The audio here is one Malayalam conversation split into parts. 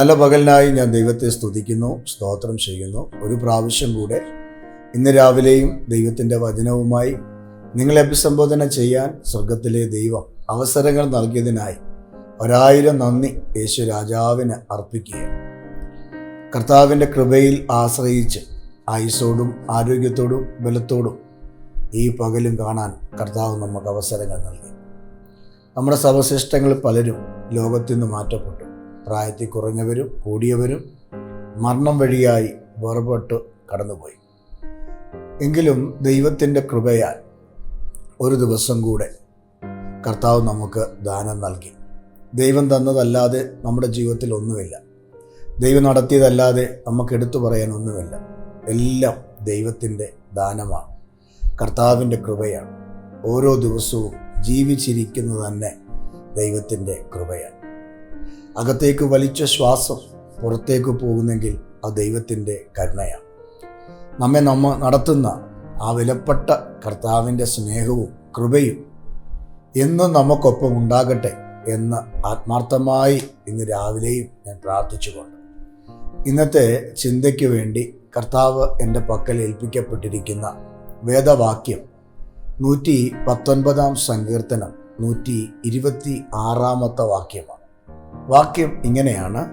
നല്ല പകലിനായി ഞാൻ ദൈവത്തെ സ്തുതിക്കുന്നു സ്തോത്രം ചെയ്യുന്നു. ഒരു പ്രാവശ്യം കൂടെ ഇന്ന് രാവിലെയും ദൈവത്തിന്റെ വചനവുമായി നിങ്ങളെ അഭിസംബോധന ചെയ്യാൻ സ്വർഗത്തിലെ ദൈവം അവസരങ്ങൾ നൽകിയതിനായി ഒരായിരം നന്ദി യേശു രാജാവിന് അർപ്പിക്കുക കർത്താവിന്റെ കൃപയിൽ ആശ്രയിച്ച് ആയുസോടും ആരോഗ്യത്തോടും ബലത്തോടും ഈ പകലും കാണാൻ കർത്താവ് നമുക്ക് അവസരങ്ങൾ നൽകി. നമ്മുടെ സവശിഷ്ടങ്ങൾ പലരും ലോകത്തു നിന്ന് മാറ്റപ്പെട്ടു. പ്രായത്തിൽ കുറഞ്ഞവരും കൂടിയവരും മരണം വഴിയായി വേർപെട്ട് കടന്നുപോയി. എങ്കിലും ദൈവത്തിന്റെ കൃപയാൽ ഒരു ദിവസം കൂടെ കർത്താവ് നമുക്ക് ദാനം നൽകി. ദൈവം തന്നതല്ലാതെ നമ്മുടെ ജീവിതത്തിൽ ഒന്നുമില്ല. ദൈവം നടത്തിയതല്ലാതെ നമുക്ക് എടുത്തു പറയാൻ ഒന്നുമില്ല. എല്ലാം ദൈവത്തിന്റെ ദാനമാണ്. കർത്താവിന്റെ കൃപയാണ്. ഓരോ ദിവസവും ജീവിച്ചിരിക്കുന്നത് തന്നെ ദൈവത്തിന്റെ കൃപയാണ്. അകത്തേക്ക് വലിച്ച ശ്വാസം പുറത്തേക്ക് പോകുന്നെങ്കിൽ ആ ദൈവത്തിന്റെ കരുണയാണ്. നമ്മെ നമ്മ നടത്തുന്ന ആ വിലപ്പെട്ട കർത്താവിന്റെ സ്നേഹവും കൃപയും എന്നും നമുക്കൊപ്പം ഉണ്ടാകട്ടെ എന്ന് ആത്മാർത്ഥമായി ഇന്ന് രാവിലെയും ഞാൻ പ്രാർത്ഥിച്ചുകൊണ്ട് ഇന്നത്തെ ചിന്തയ്ക്ക് വേണ്ടി കർത്താവ് എന്റെ പക്കൽ ഏൽപ്പിക്കപ്പെട്ടിരിക്കുന്ന വേദവാക്യം നൂറ്റി പത്തൊൻപതാം സങ്കീർത്തനം നൂറ്റി ഇരുപത്തി ആറാമത്തെ വാക്യമാണ്. വാക്യം ഇങ്ങനെയാണ്.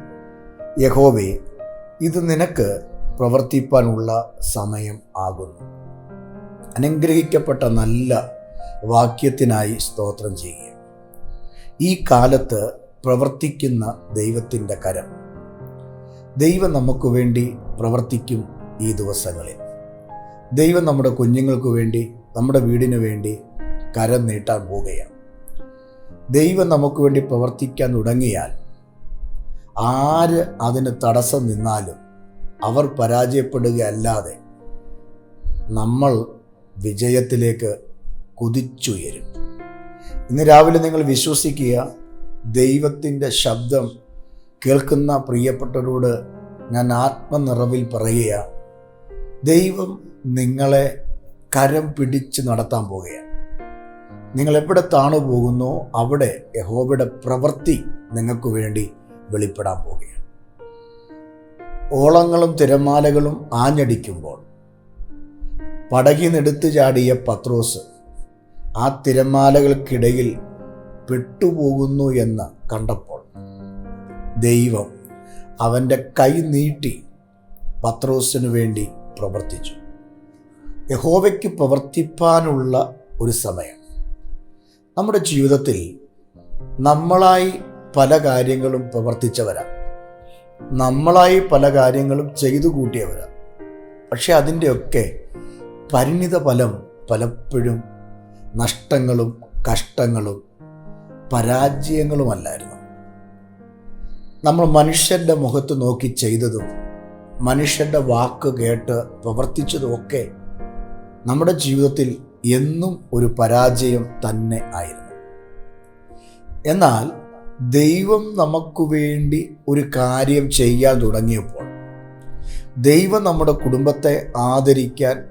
യഹോവേ ഇത് നിനക്ക് പ്രവർത്തിപ്പാനുള്ള സമയം ആകുന്നു. അനുഗ്രഹിക്കപ്പെട്ട നല്ല വാക്യത്തിനായി സ്തോത്രം ചെയ്യുക. ഈ കാലത്ത് പ്രവർത്തിക്കുന്ന ദൈവത്തിന്റെ കരം. ദൈവം നമുക്ക് വേണ്ടി പ്രവർത്തിക്കും ഈ ദിവസങ്ങളിൽ. ദൈവം നമ്മുടെ കുഞ്ഞുങ്ങൾക്ക് വേണ്ടി നമ്മുടെ വീടിന് വേണ്ടി കരം നീട്ടാൻ പോവുകയാണ്. ദൈവം നമുക്ക് വേണ്ടി പ്രവർത്തിക്കാൻ തുടങ്ങിയാൽ ആര് അതിന് തടസ്സം നിന്നാലും അവർ പരാജയപ്പെടുകയല്ലാതെ നമ്മൾ വിജയത്തിലേക്ക് കുതിച്ചുയരും. ഇന്ന് രാവിലെ നിങ്ങൾ വിശ്വസിക്കുക ദൈവത്തിന്റെ ശബ്ദം കേൾക്കുന്ന പ്രിയപ്പെട്ടവരോട് ഞാൻ ആത്മനിറവിൽ പറയുക ദൈവം നിങ്ങളെ കരം പിടിച്ച് നടത്താൻ പോവുകയാണ് നിങ്ങൾ എവിടെ താണു പോകുന്നോ അവിടെ യഹോബയുടെ പ്രവൃത്തി നിങ്ങൾക്ക് വേണ്ടി വെളിപ്പെടാൻ പോവുകയാണ്. ഓളങ്ങളും തിരമാലകളും ആഞ്ഞടിക്കുമ്പോൾ പടകിനെടുത്തു ചാടിയ പത്രോസ് ആ തിരമാലകൾക്കിടയിൽ പെട്ടുപോകുന്നു എന്ന് കണ്ടപ്പോൾ ദൈവം അവന്റെ കൈ നീട്ടി പത്രോസിനു വേണ്ടി പ്രവർത്തിച്ചു. യഹോവയ്ക്ക് പ്രവർത്തിപ്പാനുള്ള ഒരു സമയം. നമ്മുടെ ജീവിതത്തിൽ നമ്മളായി പല കാര്യങ്ങളും പ്രവർത്തിച്ചവരാ നമ്മളായി പല കാര്യങ്ങളും ചെയ്തു കൂട്ടിയവരാ പക്ഷെ അതിന്റെയൊക്കെ പരിണിത ഫലം പലപ്പോഴും നഷ്ടങ്ങളും കഷ്ടങ്ങളും പരാജയങ്ങളുമല്ലായിരുന്നു. നമ്മൾ മനുഷ്യന്റെ മുഖത്ത് നോക്കി ചെയ്തതും മനുഷ്യന്റെ വാക്ക് കേട്ട് പ്രവർത്തിച്ചതുമൊക്കെ നമ്മുടെ ജീവിതത്തിൽ എന്നും ഒരു പരാജയം തന്നെ ആയിരുന്നു. എന്നാൽ ദൈവം നമുക്ക് വേണ്ടി ഒരു കാര്യം ചെയ്യാൻ തുടങ്ങിയപ്പോൾ ദൈവം നമ്മുടെ കുടുംബത്തെ ആദരിക്കാൻ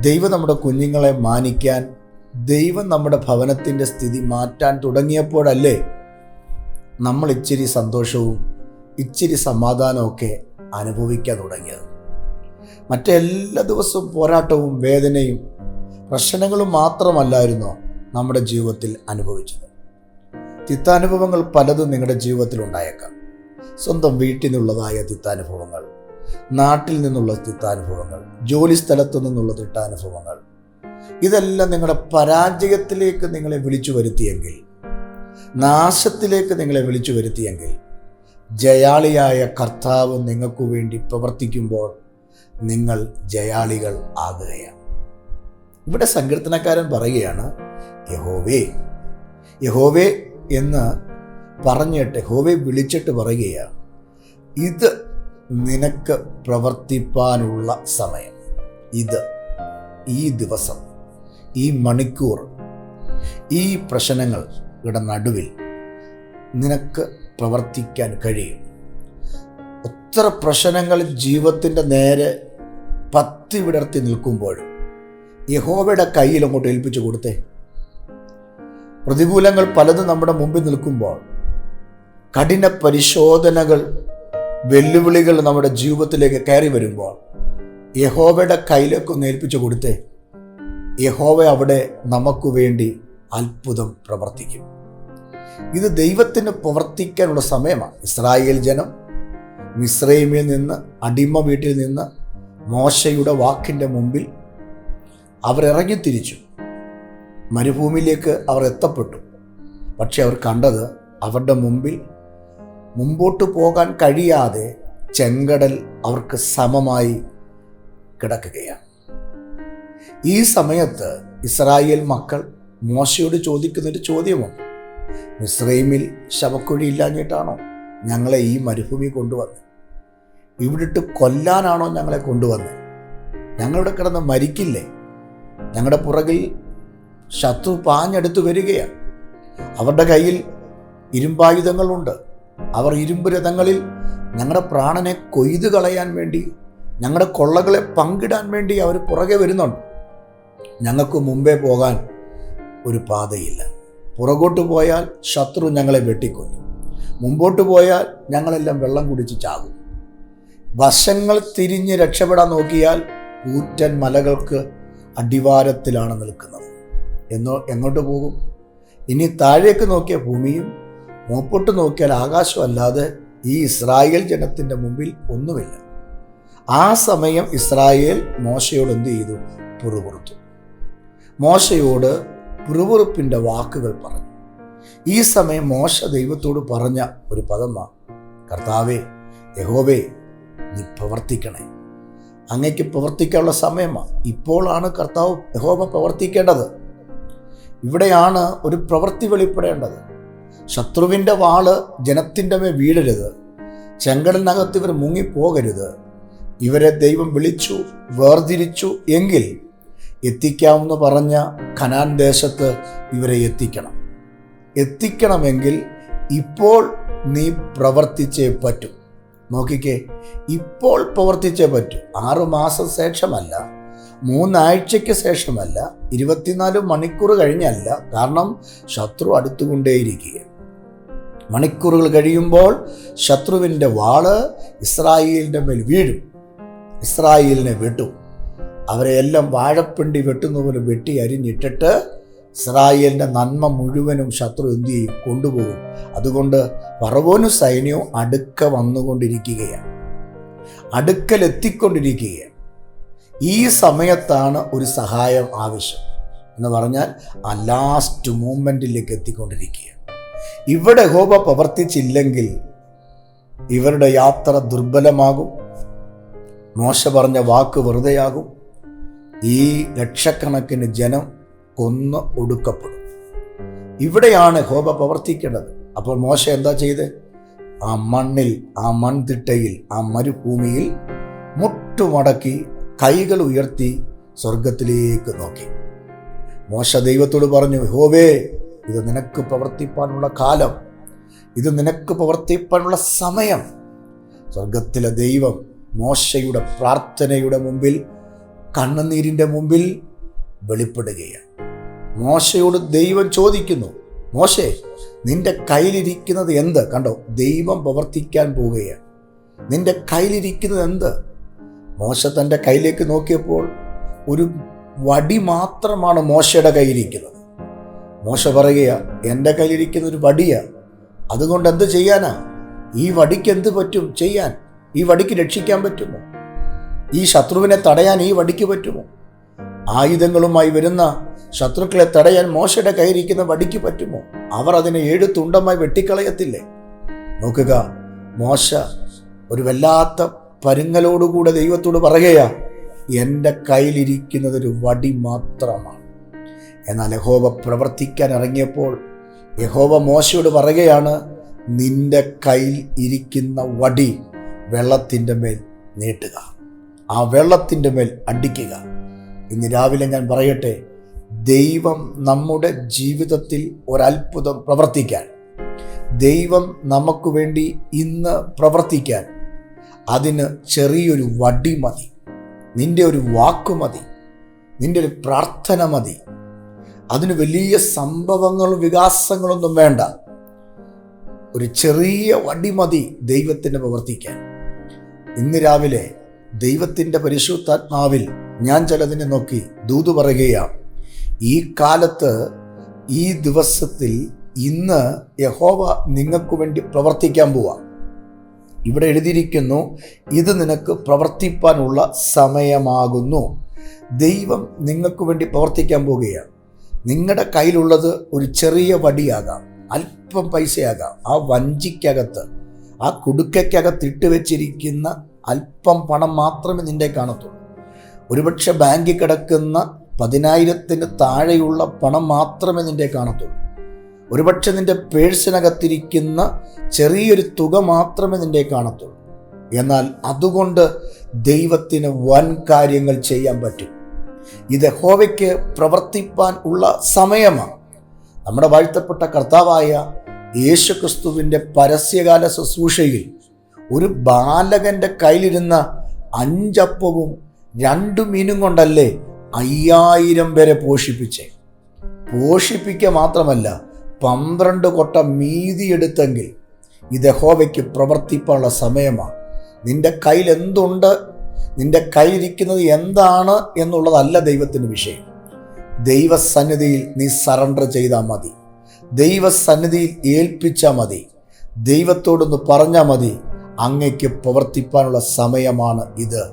ദൈവം നമ്മുടെ കുഞ്ഞുങ്ങളെ മാനിക്കാൻ ദൈവം നമ്മുടെ ഭവനത്തിന്റെ സ്ഥിതി മാറ്റാൻ തുടങ്ങിയപ്പോഴല്ലേ നമ്മൾ ഇച്ചിരി സന്തോഷവും ഇച്ചിരി സമാധാനമൊക്കെ അനുഭവിക്കാൻ തുടങ്ങിയത്. മറ്റെല്ലാ ദിവസവും പോരാട്ടവും വേദനയും പ്രശ്നങ്ങളും മാത്രമല്ലായിരുന്നോ നമ്മുടെ ജീവിതത്തിൽ അനുഭവിച്ചത്? തിത്താനുഭവങ്ങൾ പലതും നിങ്ങളുടെ ജീവിതത്തിൽ ഉണ്ടായേക്കാം സ്വന്തം വീട്ടിൽ നിന്നുള്ളതായ തിത്താനുഭവങ്ങൾ നാട്ടിൽ നിന്നുള്ള തിത്താനുഭവങ്ങൾ ജോലി സ്ഥലത്തു നിന്നുള്ള തിട്ടാനുഭവങ്ങൾ ഇതെല്ലാം നിങ്ങളുടെ പരാജയത്തിലേക്ക് നിങ്ങളെ വിളിച്ചു വരുത്തിയെങ്കിൽ നാശത്തിലേക്ക് നിങ്ങളെ വിളിച്ചു വരുത്തിയെങ്കിൽ ജയാളിയായ കർത്താവ് നിങ്ങൾക്കു വേണ്ടി പ്രവർത്തിക്കുമ്പോൾ നിങ്ങൾ ജയാളികൾ ആകുകയാണ്. ഇവിടെ സങ്കീർത്തനക്കാരൻ പറയുകയാണ് യഹോവേ യഹോവേ എന്ന് പറഞ്ഞിട്ട് ഹോവെ വിളിച്ചിട്ട് പറയുകയാണ് ഇത് നിനക്ക് പ്രവർത്തിപ്പാനുള്ള സമയം. ഇത് ഈ ദിവസം ഈ മണിക്കൂർ ഈ പ്രശ്നങ്ങളുടെ നടുവിൽ നിനക്ക് പ്രവർത്തിക്കാൻ കഴിയും. എത്ര പ്രശ്നങ്ങൾ ജീവിതത്തിന്റെ നേരെ പത്തി വിടർത്തി നിൽക്കുമ്പോഴും യഹോവയുടെ കയ്യിൽ അങ്ങോട്ട് ഏൽപ്പിച്ചു കൊടുത്തേ. പ്രതികൂലങ്ങൾ പലതും നമ്മുടെ മുമ്പിൽ നിൽക്കുമ്പോൾ കഠിന പരിശോധനകൾ വെല്ലുവിളികൾ നമ്മുടെ ജീവിതത്തിലേക്ക് കയറി വരുമ്പോൾ യഹോവയുടെ കയ്യിലേക്ക് ഒന്ന് ഏൽപ്പിച്ചു കൊടുത്തേ. യഹോവ അവിടെ നമുക്ക് വേണ്ടി അത്ഭുതം പ്രവർത്തിക്കും. ഇത് ദൈവത്തിന് പ്രവർത്തിക്കാനുള്ള സമയമാണ്. ഇസ്രായേൽ ജനം മിസ്രൈമിൽ നിന്ന് അടിമ വീട്ടിൽ നിന്ന് മോശയുടെ വാക്കിന്റെ മുമ്പിൽ അവരിറങ്ങി തിരിച്ചു മരുഭൂമിയിലേക്ക് അവർ എത്തപ്പെട്ടു. പക്ഷെ അവർ കണ്ടത് അവരുടെ മുമ്പിൽ മുമ്പോട്ട് പോകാൻ കഴിയാതെ ചെങ്കടൽ അവർക്ക് സമമായി കിടക്കുകയാണ്. ഈ സമയത്ത് ഇസ്രായേൽ മക്കൾ മോശയോട് ചോദിക്കുന്നൊരു ചോദ്യമാണ് മിസ്രൈമിൽ ശവക്കുഴി ഇല്ലാഞ്ഞിട്ടാണോ ഞങ്ങളെ ഈ മരുഭൂമി കൊണ്ടുവന്നത്? ഇവിടിട്ട് കൊല്ലാനാണോ ഞങ്ങളെ കൊണ്ടുവന്നത്? ഞങ്ങളുടെ കിടന്ന് മരിക്കില്ലേ? ഞങ്ങളുടെ പുറകിൽ ശത്രു പാഞ്ഞെടുത്തു വരികയാണ്. അവരുടെ കയ്യിൽ ഇരുമ്പായുധങ്ങളുണ്ട്. അവർ ഇരുമ്പ് രഥങ്ങളിൽ ഞങ്ങളുടെ പ്രാണനെ കൊയ്തു കളയാൻ വേണ്ടി ഞങ്ങളുടെ കൊള്ളകളെ പങ്കിടാൻ വേണ്ടി അവർ പുറകെ വരുന്നുണ്ട്. ഞങ്ങൾക്ക് മുമ്പേ പോകാൻ ഒരു പാതയില്ല. പുറകോട്ട് പോയാൽ ശത്രു ഞങ്ങളെ വെട്ടിക്കൊല്ലും. മുമ്പോട്ട് പോയാൽ ഞങ്ങളെല്ലാം വെള്ളം കുടിച്ച് ചാകും. വശങ്ങൾ തിരിഞ്ഞ് രക്ഷപ്പെടാൻ നോക്കിയാൽ കൂറ്റൻ മലകൾക്ക് അടിവാരത്തിലാണ് നിൽക്കുന്നത്. എന്നോ എങ്ങോട്ട് പോകും. ഇനി താഴേക്ക് നോക്കിയ ഭൂമിയും മുമ്പോട്ട് നോക്കിയാൽ ആകാശം അല്ലാതെ ഈ ഇസ്രായേൽ ജനത്തിന്റെ മുമ്പിൽ ഒന്നുമില്ല. ആ സമയം ഇസ്രായേൽ മോശയോട് എന്ത് ചെയ്തു? പുറപുറത്തു. മോശയോട് പുറപുറപ്പിന്റെ വാക്കുകൾ പറഞ്ഞു. ഈ സമയം മോശ ദൈവത്തോട് പറഞ്ഞ ഒരു പദമാ കർത്താവേ യഹോവേ നീ പ്രവർത്തിക്കണേ. അങ്ങയ്ക്ക് പ്രവർത്തിക്കാനുള്ള സമയമാണ് ഇപ്പോഴാണ് കർത്താവ് യഹോവ പ്രവർത്തിക്കേണ്ടത്. ഇവിടെയാണ് ഒരു പ്രവൃത്തി വെളിപ്പെടേണ്ടത്. ശത്രുവിന്റെ വാൾ ജനത്തിന്റെ മേൽ വീഴരുത്. ചെങ്കടലിനകത്ത് ഇവർ മുങ്ങിപ്പോകരുത്. ഇവരെ ദൈവം വിളിച്ചു വേർതിരിച്ചു എങ്കിൽ എത്തിക്കാമെന്ന് പറഞ്ഞ ഖനാൻ ദേശത്ത് ഇവരെ എത്തിക്കണം. എത്തിക്കണമെങ്കിൽ ഇപ്പോൾ നീ പ്രവർത്തിച്ചേ പറ്റൂ. നോക്കിക്കേ ഇപ്പോൾ പ്രവർത്തിച്ചേ പറ്റൂ. ആറുമാസം ശേഷമല്ല. മൂന്നാഴ്ചയ്ക്ക് ശേഷമല്ല ഇരുപത്തിനാല് മണിക്കൂർ കഴിഞ്ഞല്ല കാരണം ശത്രു അടുത്തുകൊണ്ടേയിരിക്കുക മണിക്കൂറുകൾ കഴിയുമ്പോൾ ശത്രുവിന്റെ വാൾ ഇസ്രായേലിന്റെ മേൽ വീഴും. ഇസ്രായേലിനെ വെട്ടും. അവരെ എല്ലാം വാഴപ്പിണ്ടി വെട്ടുന്ന പോലെ വെട്ടി അരിഞ്ഞിട്ടിട്ട് ഇസ്രായേലിന്റെ നന്മ മുഴുവനും ശത്രു എന്തു ചെയ്യും? കൊണ്ടുപോകും. അതുകൊണ്ട് പറവോനും സൈന്യവും അടുക്ക വന്നുകൊണ്ടിരിക്കുകയാണ്. അടുക്കൽ എത്തിക്കൊണ്ടിരിക്കുകയാണ് ഈ സമയത്താണ് ഒരു സഹായം ആവശ്യം എന്ന് പറഞ്ഞാൽ ആ ലാസ്റ്റ് മൂമെന്റിലേക്ക് എത്തിക്കൊണ്ടിരിക്കുക. ഇവിടെ ഹോബ പ്രവർത്തിച്ചില്ലെങ്കിൽ ഇവരുടെ യാത്ര ദുർബലമാകും. മോശ പറഞ്ഞ വാക്ക് വെറുതെയാകും. ഈ ലക്ഷക്കണക്കിന് ജനം കൊന്ന് ഒടുക്കപ്പെടും. ഇവിടെയാണ് ഹോബ പ്രവർത്തിക്കേണ്ടത്. അപ്പോൾ മോശ എന്താ ചെയ്ത്? ആ മണ്ണിൽ ആ മൺതിട്ടയിൽ ആ മരുഭൂമിയിൽ മുട്ടുമടക്കി കൈകൾ ഉയർത്തി സ്വർഗത്തിലേക്ക് നോക്കി. മോശ ദൈവത്തോട് പറഞ്ഞു ഹോവേ ഇത് നിനക്ക് പ്രവർത്തിപ്പാനുള്ള കാലം. ഇത് നിനക്ക് പ്രവർത്തിപ്പാനുള്ള സമയം. സ്വർഗത്തിലെ ദൈവം മോശയുടെ പ്രാർത്ഥനയുടെ മുമ്പിൽ കണ്ണുനീരിന്റെ മുമ്പിൽ വെളിപ്പെടുകയാണ്. മോശയോട് ദൈവം ചോദിക്കുന്നു മോശേ നിന്റെ കയ്യിലിരിക്കുന്നത് എന്ത്? കണ്ടോ ദൈവം പ്രവർത്തിക്കാൻ പോവുകയാണ്. നിന്റെ കയ്യിലിരിക്കുന്നത് എന്ത്? മോശ തന്റെ കയ്യിലേക്ക് നോക്കിയപ്പോൾ ഒരു വടി മാത്രമാണ് മോശയുടെ കയ്യിലിരിക്കുന്നത്. മോശ പറയുക എന്റെ കയ്യിലിരിക്കുന്ന ഒരു വടിയാ. അതുകൊണ്ട് എന്ത് ചെയ്യാനാ? ഈ വടിക്ക് എന്ത് പറ്റും? ചെയ്യാൻ. ഈ വടിക്ക് രക്ഷിക്കാൻ പറ്റുമോ? ഈ ശത്രുവിനെ തടയാൻ ഈ വടിക്ക് പറ്റുമോ? ആയുധങ്ങളുമായി വരുന്ന ശത്രുക്കളെ തടയാൻ മോശയുടെ കയ്യിരിക്കുന്ന വടിക്ക് പറ്റുമോ? അവർ അതിനെ ഏഴ് തുണ്ടമായി വെട്ടിക്കളയത്തില്ലേ? നോക്കുക മോശ ഒരു വല്ലാത്ത പരുങ്ങലോടുകൂടെ ദൈവത്തോട് പറയുകയാ എന്റെ കയ്യിലിരിക്കുന്നത് ഒരു വടി മാത്രമാണ്. എന്നാൽ യഹോവ പ്രവർത്തിക്കാൻ ഇറങ്ങിയപ്പോൾ യഹോവ മോശയോട് പറയുകയാണ് നിന്റെ കയ്യിൽ ഇരിക്കുന്ന വടി വെള്ളത്തിന്റെ മേൽ നീട്ടുക. ആ വെള്ളത്തിന്റെ മേൽ അടിക്കുക. ഇന്ന് രാവിലെ ഞാൻ പറയട്ടെ ദൈവം നമ്മുടെ ജീവിതത്തിൽ ഒരത്ഭുതം പ്രവർത്തിക്കാൻ ദൈവം നമുക്ക് വേണ്ടി ഇന്ന് പ്രവർത്തിക്കാൻ അതിന് ചെറിയൊരു വടി മതി. നിന്റെ ഒരു വാക്ക് മതി. നിന്റെ ഒരു പ്രാർത്ഥന മതി. അതിന് വലിയ സംഭവങ്ങളും വികാസങ്ങളൊന്നും വേണ്ട. ഒരു ചെറിയ വടി മതി ദൈവത്തിന് പ്രവർത്തിക്കാൻ. ഇന്ന് രാവിലെ ദൈവത്തിന്റെ പരിശുദ്ധാത്മാവിൽ ഞാൻ ചിലതിനെ നോക്കി ദൂതു പറയുകയാണ്. ഈ കാലത്ത് ഈ ദിവസത്തിൽ ഇന്ന് യഹോവ നിങ്ങൾക്ക് വേണ്ടി പ്രവർത്തിക്കാൻ പോവാ. ഇവിടെ എഴുതിയിരിക്കുന്നു ഇത് നിനക്ക് പ്രവർത്തിപ്പാനുള്ള സമയമാകുന്നു. ദൈവം നിങ്ങൾക്ക് വേണ്ടി പ്രവർത്തിക്കാൻ പോവുകയാണ് നിങ്ങളുടെ കയ്യിലുള്ളത് ഒരു ചെറിയ വടിയാകാം അല്പം പൈസയാകാം. ആ വഞ്ചിക്കകത്ത് ആ കുടുക്കയ്ക്കകത്ത് ഇട്ട് വെച്ചിരിക്കുന്ന അല്പം പണം മാത്രമേ നിന്റെ കാണത്തുള്ളൂ. ഒരുപക്ഷെ ബാങ്കിൽ കിടക്കുന്ന പതിനായിരത്തിന് താഴെയുള്ള പണം മാത്രമേ നിന്റെ കാണത്തുള്ളൂ. ഒരുപക്ഷെ നിന്റെ പേഴ്സിനകത്തിരിക്കുന്ന ചെറിയൊരു തുക മാത്രമേ നിന്റെ കാണത്തുള്ളൂ. എന്നാൽ അതുകൊണ്ട് ദൈവത്തിന് വൻ കാര്യങ്ങൾ ചെയ്യാൻ പറ്റും. ഇത് ഹോവയ്ക്ക് പ്രവർത്തിപ്പാൻ ഉള്ള സമയമാണ്. നമ്മുടെ വാഴ്ത്തപ്പെട്ട കർത്താവായ യേശു ക്രിസ്തുവിന്റെ പരസ്യകാല ശുശ്രൂഷയിൽ ഒരു ബാലകന്റെ കയ്യിലിരുന്ന അഞ്ചപ്പവും രണ്ടു മീനും കൊണ്ടല്ലേ അയ്യായിരം പേരെ പോഷിപ്പിച്ചേ? പോഷിപ്പിക്കുക മാത്രമല്ല പന്ത്രണ്ട് കൊട്ട മീതിയെടുത്തെങ്കിൽ ഇത് ഹോവയ്ക്ക് പ്രവർത്തിപ്പാനുള്ള സമയമാണ് നിന്റെ കയ്യിൽ എന്തുണ്ട്? നിന്റെ കയ്യിലിരിക്കുന്നത് എന്താണ് എന്നുള്ളതല്ല ദൈവത്തിന്റെ വിഷയം. ദൈവസന്നിധിയിൽ നീ സറണ്ടർ ചെയ്താൽ മതി. ദൈവസന്നിധിയിൽ ഏൽപ്പിച്ചാൽ മതി. ദൈവത്തോടൊന്ന് പറഞ്ഞാൽ മതി. അങ്ങയ്ക്ക് പ്രവർത്തിപ്പാനുള്ള സമയമാണ് ഇത്.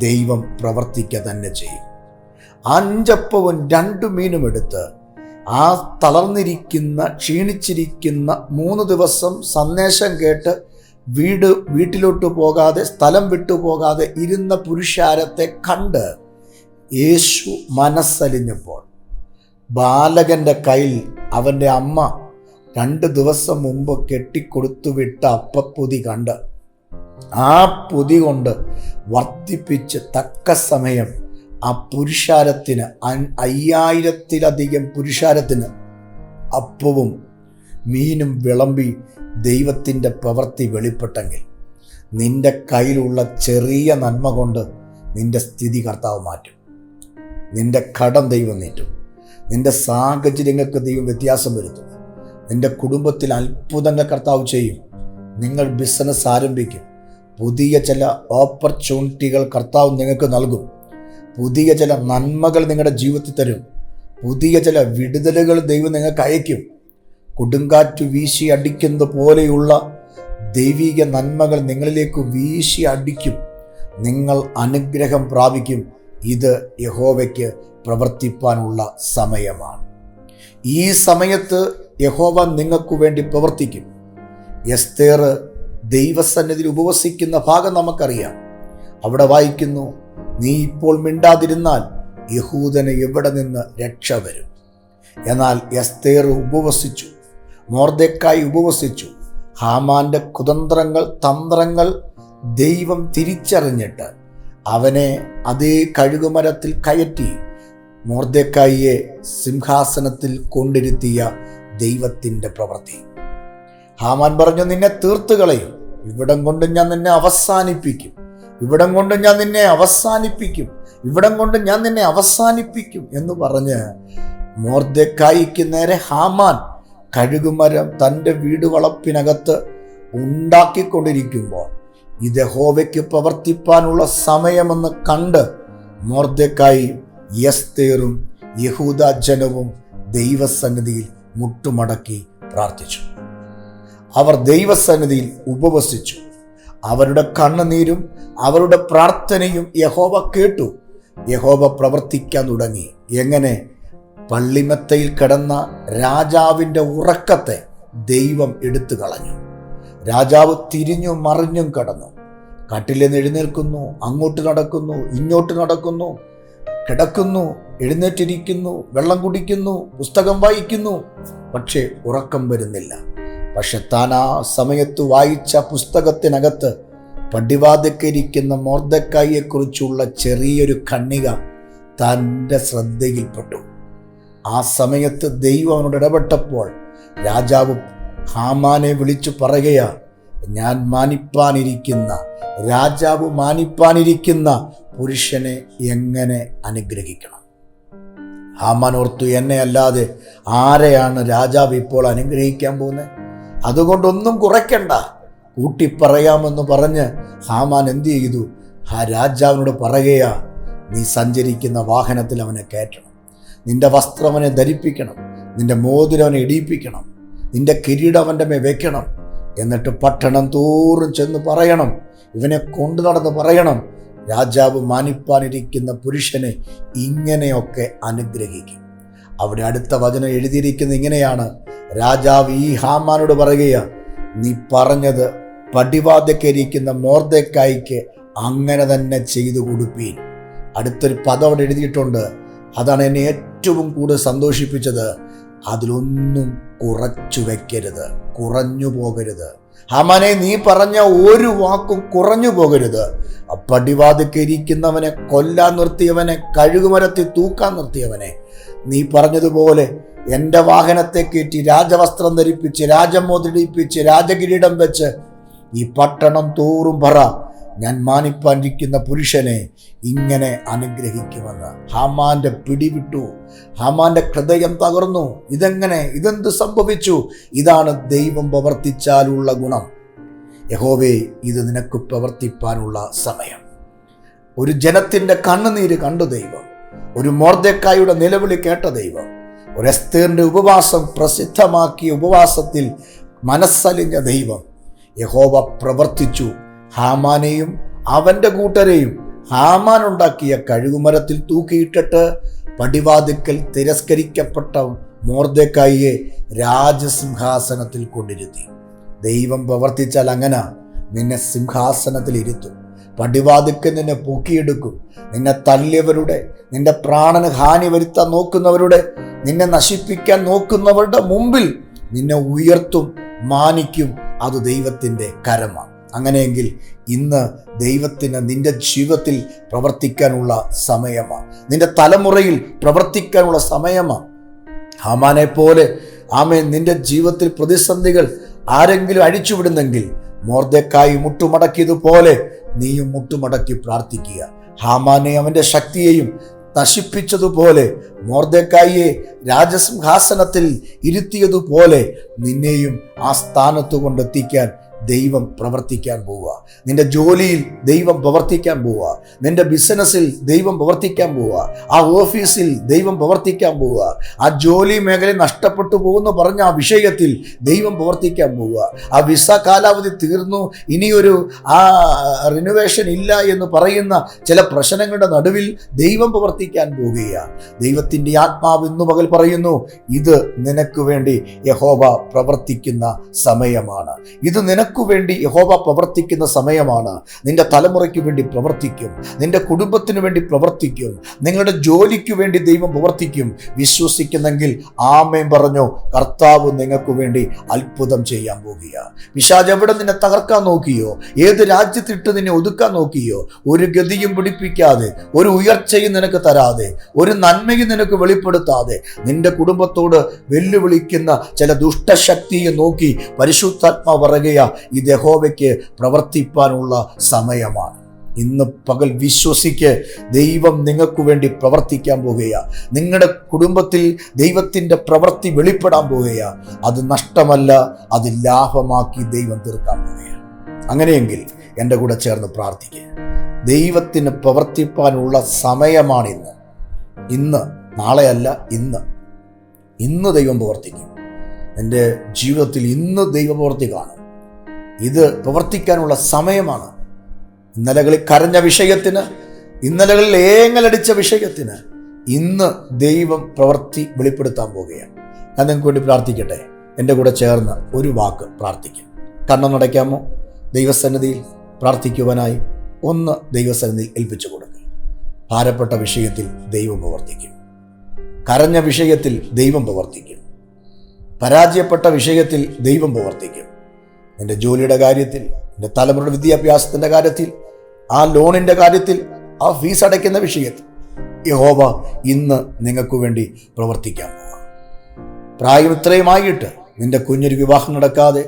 ദൈവം പ്രവർത്തിക്കുക തന്നെ ചെയ്യും. അഞ്ചപ്പവും രണ്ടു മീനും എടുത്ത് ആ തളർന്നിരിക്കുന്ന ക്ഷീണിച്ചിരിക്കുന്ന മൂന്ന് ദിവസം സന്ദേശം കേട്ട് വീട് വീട്ടിലോട്ട് പോകാതെ സ്ഥലം വിട്ടു പോകാതെ ഇരുന്ന പുരുഷാരത്തെ കണ്ട് യേശു മനസ്സലിഞ്ഞപ്പോൾ. ബാലകന്റെ കയ്യിൽ അവന്റെ അമ്മ രണ്ട് ദിവസം മുമ്പ് കെട്ടിക്കൊടുത്തു വിട്ട അപ്പപ്പൊതി കണ്ട്. ആ പൊതി കൊണ്ട് വർദ്ധിപ്പിച്ച് തക്ക സമയം ആ പുരുഷാരത്തിന് അയ്യായിരത്തിലധികം പുരുഷാരത്തിന് അപ്പവും മീനും വിളമ്പി ദൈവത്തിന്റെ പ്രവൃത്തി വെളിപ്പെട്ടെങ്കിൽ നിന്റെ കയ്യിലുള്ള ചെറിയ നന്മ കൊണ്ട് നിന്റെ സ്ഥിതി കർത്താവ് മാറ്റും. നിന്റെ കടം ദൈവം നീറ്റും നിന്റെ സാഹചര്യങ്ങൾക്ക് ദൈവം വ്യത്യാസം വരുത്തും. നിന്റെ കുടുംബത്തിൽ അത്ഭുതങ്ങൾ കർത്താവ് ചെയ്യും. നിങ്ങൾ ബിസിനസ് ആരംഭിക്കും. പുതിയ ചില ഓപ്പർച്യൂണിറ്റികൾ കർത്താവ് നിങ്ങൾക്ക് നൽകും. പുതിയ ചില നന്മകൾ നിങ്ങളുടെ ജീവിതത്തിൽ തരും. പുതിയ ചില വിടുതലുകൾ ദൈവം നിങ്ങൾക്ക് അയക്കും കൊടുങ്കാറ്റ് വീശി അടിക്കുന്നത് പോലെയുള്ള ദൈവിക നന്മകൾ നിങ്ങളിലേക്ക് വീശി അടിക്കും. നിങ്ങൾ അനുഗ്രഹം പ്രാപിക്കും. ഇത് യഹോവയ്ക്ക് പ്രവർത്തിപ്പാനുള്ള സമയമാണ്. ഈ സമയത്ത് യഹോവ നിങ്ങൾക്ക് വേണ്ടി പ്രവർത്തിക്കും. എസ്തേർ ദൈവസന്നിധിയിൽ ഉപവസിക്കുന്ന ഭാഗം നമുക്കറിയാം. അവിടെ വായിക്കുന്നു നീ ഇപ്പോൾ മിണ്ടാതിരുന്നാൽ യഹൂദന് എവിടെ നിന്ന് രക്ഷ വരും? എന്നാൽ എസ്തേർ ഉപവസിച്ചു മോർദക്കായി ഉപവസിച്ചു ഹാമാന്റെ കുതന്ത്രങ്ങൾ തന്ത്രങ്ങൾ ദൈവം തിരിച്ചറിഞ്ഞിട്ട് അവനെ അതേ കഴുകുമരത്തിൽ കയറ്റി മോർദക്കായിയെ സിംഹാസനത്തിൽ കൊണ്ടിരുത്തിയ ദൈവത്തിന്റെ പ്രവൃത്തി. ഹാമാൻ പറഞ്ഞു നിന്നെ തീർത്തുകളയും. ഇവിടം കൊണ്ട് ഞാൻ നിന്നെ അവസാനിപ്പിക്കും. ഇവിടം കൊണ്ട് ഞാൻ നിന്നെ അവസാനിപ്പിക്കും. ഇവിടം കൊണ്ട് ഞാൻ നിന്നെ അവസാനിപ്പിക്കും എന്ന് പറഞ്ഞ് മോർദക്കായിക്ക് നേരെ ഹാമാൻ കഴുകുമരം തന്റെ വീട് വളപ്പിനകത്ത് ഉണ്ടാക്കിക്കൊണ്ടിരിക്കുമ്പോൾ ഇത് ഹോവയ്ക്ക് പ്രവർത്തിപ്പാനുള്ള സമയമെന്ന് കണ്ട് മോർദക്കായി യസ്തേറും യഹൂദ ജനവും ദൈവസന്നിധിയിൽ മുട്ടുമടക്കി പ്രാർത്ഥിച്ചു. അവർ ദൈവസന്നിധിയിൽ ഉപവസിച്ചു. അവരുടെ കണ്ണുനീരും അവരുടെ പ്രാർത്ഥനയും യഹോവ കേട്ടു. യഹോവ പ്രവർത്തിക്കാൻ തുടങ്ങി. എങ്ങനെ? പള്ളിമത്തയിൽ കിടന്ന രാജാവിന്റെ ഉറക്കത്തെ ദൈവം എടുത്തു കളഞ്ഞു രാജാവ് തിരിഞ്ഞു മറിഞ്ഞും കടന്നു. കട്ടിൽ നിന്ന് എഴുന്നേൽക്കുന്നു അങ്ങോട്ട് നടക്കുന്നു ഇങ്ങോട്ട് നടക്കുന്നു കിടക്കുന്നു എഴുന്നേറ്റിരിക്കുന്നു വെള്ളം കുടിക്കുന്നു പുസ്തകം വായിക്കുന്നു. പക്ഷേ ഉറക്കം വരുന്നില്ല. പക്ഷെ താൻ ആ സമയത്ത് വായിച്ച പുസ്തകത്തിനകത്ത് പടിവാതിക്കരിക്കുന്ന മോർദക്കായിയെക്കുറിച്ചുള്ള ചെറിയൊരു കണ്ണിക തന്റെ ശ്രദ്ധയിൽപ്പെട്ടു. ആ സമയത്ത് ദൈവം അവനോട് ഇടപെട്ടപ്പോൾ രാജാവ് ഹാമാനെ വിളിച്ചു പറയുകയാ ഞാൻ മാനിപ്പാനിരിക്കുന്ന രാജാവ് മാനിപ്പാനിരിക്കുന്ന പുരുഷനെ എങ്ങനെ അനുഗ്രഹിക്കണം? ഹാമാൻ ഓർത്തു എന്നെ അല്ലാതെ ആരെയാണ് രാജാവ് ഇപ്പോൾ അനുഗ്രഹിക്കാൻ പോകുന്നത്? അതുകൊണ്ടൊന്നും കുറയ്ക്കണ്ട. കൂട്ടിപ്പറയാമെന്ന് പറഞ്ഞ് ഹാമാൻ എന്തു ചെയ്തു? ആ രാജാവിനോട് പറയുകയാ നീ സഞ്ചരിക്കുന്ന വാഹനത്തിൽ അവനെ കയറ്റണം. നിന്റെ വസ്ത്രം അവനെ ധരിപ്പിക്കണം. നിന്റെ മോതിരം അവനെ ഇടിയിപ്പിക്കണം നിന്റെ കിരീടം അവന്റെ മേ വെക്കണം. എന്നിട്ട് പട്ടണം തോറും ചെന്ന് പറയണം. ഇവനെ കൊണ്ടു നടന്ന് പറയണം. രാജാവ് മാനിപ്പാനിരിക്കുന്ന പുരുഷനെ ഇങ്ങനെയൊക്കെ അനുഗ്രഹിക്കും. അവിടെ അടുത്ത വചനം എഴുതിയിരിക്കുന്നത് ഇങ്ങനെയാണ്. രാജാവ് ഈ ഹാമാനോട് പറയുക നീ പറഞ്ഞത് പടിവാദക്കരിക്കുന്ന മോർദക്കായിക്ക് അങ്ങനെ തന്നെ ചെയ്തു കൊടുപ്പീൻ. അടുത്തൊരു പദം അവിടെ എഴുതിയിട്ടുണ്ട് അതാണ് എന്നെ ഏറ്റവും കൂടുതൽ സന്തോഷിപ്പിച്ചത്. അതിലൊന്നും കുറച്ചു വെക്കരുത് കുറഞ്ഞു പോകരുത്. ഹമാനെ നീ പറഞ്ഞ ഒരു വാക്കും കുറഞ്ഞു പോകരുത്. പടിവാതിക്കരിക്കുന്നവനെ കൊല്ലാൻ നിർത്തിയവനെ കഴുകുമരത്തിൽ തൂക്കാൻ നിർത്തിയവനെ നീ പറഞ്ഞതുപോലെ എന്റെ വാഹനത്തെ കയറ്റി രാജവസ്ത്രം ധരിപ്പിച്ച് രാജമോതിടിപ്പിച്ച് രാജകിരീടം വെച്ച് ഈ പട്ടണം തോറും പറ. ഞാൻ മാനിപ്പാനിരിക്കുന്ന പുരുഷനെ ഇങ്ങനെ അനുഗ്രഹിക്കുമെന്ന്. ഹമാന്റെ പിടിവിട്ടു. ഹമാന്റെ ഹൃദയം തകർന്നു. ഇതെങ്ങനെ? ഇതെന്ത് സംഭവിച്ചു? ഇതാണ് ദൈവം പ്രവർത്തിച്ചാലുള്ള ഗുണം. യഹോവേ ഇത് നിനക്ക് പ്രവർത്തിപ്പാനുള്ള സമയം. ഒരു ജനത്തിന്റെ കണ്ണുനീര് കണ്ടു ദൈവം. ഒരു മോർദക്കായുടെ നിലവിളി കേട്ട ദൈവം. ഒരു എസ്തേറിന്റെ ഉപവാസം പ്രസിദ്ധമാക്കിയ ഉപവാസത്തിൽ മനസ്സലിഞ്ഞ ദൈവം. യഹോവ പ്രവർത്തിച്ചു. ഹാമാനെയും അവന്റെ കൂട്ടരെയും ഹാമാൻ ഉണ്ടാക്കിയ കഴുകുമരത്തിൽ തൂക്കിയിട്ടിട്ട് പടിവാതിക്കൽ തിരസ്കരിക്കപ്പെട്ട മോർദക്കായിയെ രാജസിംഹാസനത്തിൽ കൊണ്ടിരുത്തി. ദൈവം പ്രവർത്തിച്ചാൽ അങ്ങനെ നിന്നെ സിംഹാസനത്തിൽ ഇരുത്തും. പടിവാതിക്ക് നിന്നെ പൊക്കിയെടുക്കും. നിന്നെ തല്ലിയവരുടെ നിന്റെ പ്രാണന് ഹാനി വരുത്താൻ നോക്കുന്നവരുടെ നിന്നെ നശിപ്പിക്കാൻ നോക്കുന്നവരുടെ മുമ്പിൽ നിന്നെ ഉയർത്തും മാനിക്കും. അത് ദൈവത്തിന്റെ കരമാണ്. അങ്ങനെയെങ്കിൽ ഇന്ന് ദൈവത്തിന് നിന്റെ ജീവിതത്തിൽ പ്രവർത്തിക്കാനുള്ള സമയമാണ് നിന്റെ തലമുറയിൽ പ്രവർത്തിക്കാനുള്ള സമയമാണ് ഹാമാനെ പോലെ ആമേ നിന്റെ ജീവിതത്തിൽ പ്രതിസന്ധികൾ ആരെങ്കിലും അഴിച്ചുവിടുന്നെങ്കിൽ മോർദക്കായി മുട്ടുമടക്കിയതുപോലെ നീയും മുട്ടുമടക്കി പ്രാർത്ഥിക്കുക. ഹാമാനെ അവന്റെ ശക്തിയെയും നശിപ്പിച്ചതുപോലെ മോർദക്കായിയെ രാജസിംഹാസനത്തിൽ ഇരുത്തിയതുപോലെ നിന്നെയും ആ സ്ഥാനത്തു കൊണ്ടെത്തിക്കാൻ ദൈവം പ്രവർത്തിക്കാൻ പോവുക. നിന്റെ ജോലിയിൽ ദൈവം പ്രവർത്തിക്കാൻ പോവുക. നിന്റെ ബിസിനസ്സിൽ ദൈവം പ്രവർത്തിക്കാൻ പോവുക. ആ ഓഫീസിൽ ദൈവം പ്രവർത്തിക്കാൻ പോവുക. ആ ജോലി മേഖല നഷ്ടപ്പെട്ടു പോകുന്നു പറഞ്ഞ ആ വിഷയത്തിൽ ദൈവം പ്രവർത്തിക്കാൻ പോവുക. ആ വിസ കാലാവധി തീർന്നു. ഇനിയൊരു ആ റിനുവേഷൻ ഇല്ല എന്ന് പറയുന്ന ചില പ്രശ്നങ്ങളുടെ നടുവിൽ ദൈവം പ്രവർത്തിക്കാൻ പോവുകയാണ് ദൈവത്തിന്റെ ആത്മാവ് ഇന്നു പകൽ പറയുന്നു ഇത് നിനക്ക് വേണ്ടി യഹോബ പ്രവർത്തിക്കുന്ന സമയമാണ്. ഇത് നിനക്ക് വേണ്ടി യഹോവ പ്രവർത്തിക്കുന്ന സമയമാണ്. നിന്റെ തലമുറയ്ക്ക് വേണ്ടി പ്രവർത്തിക്കും. നിന്റെ കുടുംബത്തിന് വേണ്ടി പ്രവർത്തിക്കും. നിങ്ങളുടെ ജോലിക്ക് വേണ്ടി ദൈവം പ്രവർത്തിക്കും. വിശ്വസിക്കുന്നെങ്കിൽ ആമയും പറഞ്ഞു. കർത്താവ് നിങ്ങൾക്ക് വേണ്ടി അത്ഭുതം ചെയ്യാൻ പോകുക. വിശാജ് എവിടെ നിന്നെ തകർക്കാൻ നോക്കിയോ? ഏത് രാജ്യത്തിട്ട് നിന്നെ ഒതുക്കാൻ നോക്കിയോ? ഒരു ഗതിയും പിടിപ്പിക്കാതെ ഒരു ഉയർച്ചയും നിനക്ക് തരാതെ ഒരു നന്മയും നിനക്ക് വെളിപ്പെടുത്താതെ നിന്റെ കുടുംബത്തോട് വെല്ലുവിളിക്കുന്ന ചില ദുഷ്ടശക്തിയെ നോക്കി പരിശുദ്ധാത്മാ പറയുക ഇത് യഹോവയ്ക്ക് പ്രവർത്തിപ്പാനുള്ള സമയമാണ്. ഇന്ന് പകൽ വിശ്വസിക്ക് ദൈവം നിങ്ങൾക്ക് വേണ്ടി പ്രവർത്തിക്കാൻ പോവുകയാണ് നിങ്ങളുടെ കുടുംബത്തിൽ ദൈവത്തിന്റെ പ്രവൃത്തി വെളിപ്പെടാൻ പോവുകയാണ് അത് നഷ്ടമല്ല അത് ലാഭമാക്കി ദൈവം തീർക്കാൻ പോവുകയാണ് അങ്ങനെയെങ്കിൽ എന്റെ കൂടെ ചേർന്ന് പ്രാർത്ഥിക്കുക ദൈവത്തിന് പ്രവർത്തിപ്പാനുള്ള സമയമാണിന്ന് ഇന്ന്. നാളെയല്ല ഇന്ന്. ഇന്ന് ദൈവം പ്രവർത്തിക്കും. എന്റെ ജീവിതത്തിൽ ഇന്ന് ദൈവപ്രവർത്തി കാണും ഇത് പ്രവർത്തിക്കാനുള്ള സമയമാണ്. ഇന്നലകളിൽ കരഞ്ഞ വിഷയത്തിന് ഇന്നലകളിൽ ഏങ്ങലടിച്ച വിഷയത്തിന് ഇന്ന് ദൈവം പ്രവർത്തി വെളിപ്പെടുത്താൻ പോവുകയാണ്. ഞാൻ നിങ്ങൾക്ക് വേണ്ടി പ്രാർത്ഥിക്കട്ടെ. എന്റെ കൂടെ ചേർന്ന് ഒരു വാക്ക് പ്രാർത്ഥിക്കും. കണ്ണം നടയ്ക്കാമോ ദൈവസന്നിധിയിൽ പ്രാർത്ഥിക്കുവാനായി ഒന്ന് ദൈവസന്നിധിയിൽ ഏൽപ്പിച്ചു കൊടുക്കുക. ഭാരപ്പെട്ട വിഷയത്തിൽ ദൈവം പ്രവർത്തിക്കും. കരഞ്ഞ വിഷയത്തിൽ ദൈവം പ്രവർത്തിക്കും. പരാജയപ്പെട്ട വിഷയത്തിൽ ദൈവം പ്രവർത്തിക്കും. നിന്റെ ജോലിയുടെ കാര്യത്തിൽ എന്റെ തലമുറയുടെ വിദ്യാഭ്യാസത്തിന്റെ കാര്യത്തിൽ ആ ലോണിന്റെ കാര്യത്തിൽ ആ ഫീസ് അടയ്ക്കുന്ന വിഷയത്തിൽ യഹോവ ഇന്ന് നിങ്ങൾക്ക് വേണ്ടി പ്രവർത്തിക്കാൻ പോവാം പ്രായം ഇത്രയുമായിട്ട് നിന്റെ കുഞ്ഞൊരു വിവാഹം നടക്കാതെ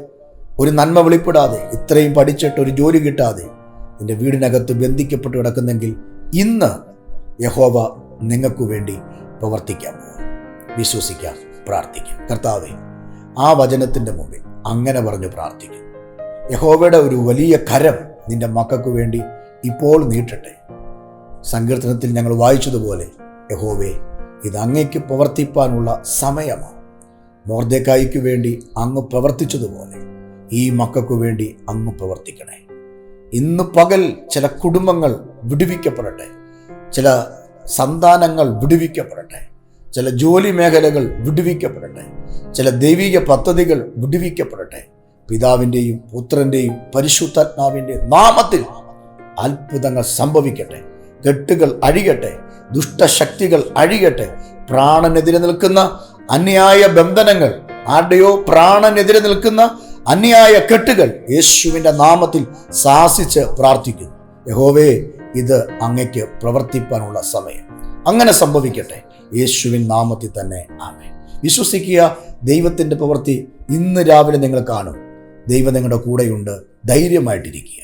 ഒരു നന്മ വെളിപ്പെടാതെ ഇത്രയും പഠിച്ചിട്ട് ഒരു ജോലി കിട്ടാതെ നിന്റെ വീടിനകത്ത് ബന്ധിക്കപ്പെട്ട് കിടക്കുന്നെങ്കിൽ ഇന്ന് യഹോവ നിങ്ങൾക്ക് വേണ്ടി പ്രവർത്തിക്കാൻ വിശ്വസിക്കാം പ്രാർത്ഥിക്കാം. കർത്താവേ ആ വചനത്തിന്റെ മുമ്പിൽ അങ്ങനെ പറഞ്ഞു പ്രാർത്ഥിക്കും. യഹോവയുടെ ഒരു വലിയ കരം നിന്റെ മക്കൾക്ക് വേണ്ടി ഇപ്പോൾ നീട്ടട്ടെ. സങ്കീർത്തനത്തിൽ ഞങ്ങൾ വായിച്ചതുപോലെ യഹോവേ ഇത് അങ്ങയ്ക്ക് പ്രവർത്തിപ്പാനുള്ള സമയമാണ് മോർദേക്കായിക്ക് വേണ്ടി അങ്ങ് പ്രവർത്തിച്ചതുപോലെ ഈ മക്കൾക്ക് വേണ്ടി അങ്ങ് പ്രവർത്തിക്കണേ. ഇന്ന് പകൽ ചില കുടുംബങ്ങൾ വിടുവിക്കപ്പെടട്ടെ. ചില സന്താനങ്ങൾ വിടുവിക്കപ്പെടട്ടെ. ചില ജോലി മേഖലകൾ വിടുവിക്കപ്പെടട്ടെ ചില ദൈവിക പദ്ധതികൾ വിടുവിക്കപ്പെടട്ടെ. പിതാവിന്റെയും പുത്രന്റെയും പരിശുദ്ധാത്മാവിന്റെ നാമത്തിൽ അത്ഭുതങ്ങൾ സംഭവിക്കട്ടെ കെട്ടുകൾ അഴിയട്ടെ ദുഷ്ടശക്തികൾ അഴിയട്ടെ. പ്രാണനെതിരെ നിൽക്കുന്ന അന്യായ ബന്ധനങ്ങൾ ആരുടെയോ പ്രാണനെതിരെ നിൽക്കുന്ന അന്യായ കെട്ടുകൾ യേശുവിന്റെ നാമത്തിൽ സാഹസിച്ച് പ്രാർത്ഥിക്കുന്നു. യഹോവേ ഇത് അങ്ങയ്ക്ക് പ്രവർത്തിപ്പാനുള്ള സമയം. അങ്ങനെ സംഭവിക്കട്ടെ. യേശുവിൻ നാമത്തിൽ തന്നെ. ആമേ വിശ്വസിക്കുക ദൈവത്തിന്റെ പ്രവൃത്തി ഇന്ന് രാവിലെ നിങ്ങൾ കാണും. ദൈവം നിങ്ങളുടെ കൂടെയുണ്ട്. ധൈര്യമായിട്ടിരിക്കുക.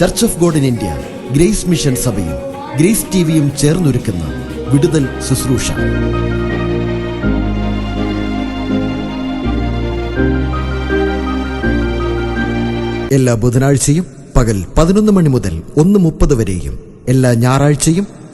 Church of God in India Grace Mission സഭയും ഗ്രേസ് ടിവിയും ചേർന്നൊരുക്കുന്ന വിടുതൽ ശുശ്രൂഷ. എല്ലാ ബുധനാഴ്ചയും പകൽ പതിനൊന്ന് മണി മുതൽ ഒന്ന് മുപ്പത് വരെയും എല്ലാ ഞായറാഴ്ചയും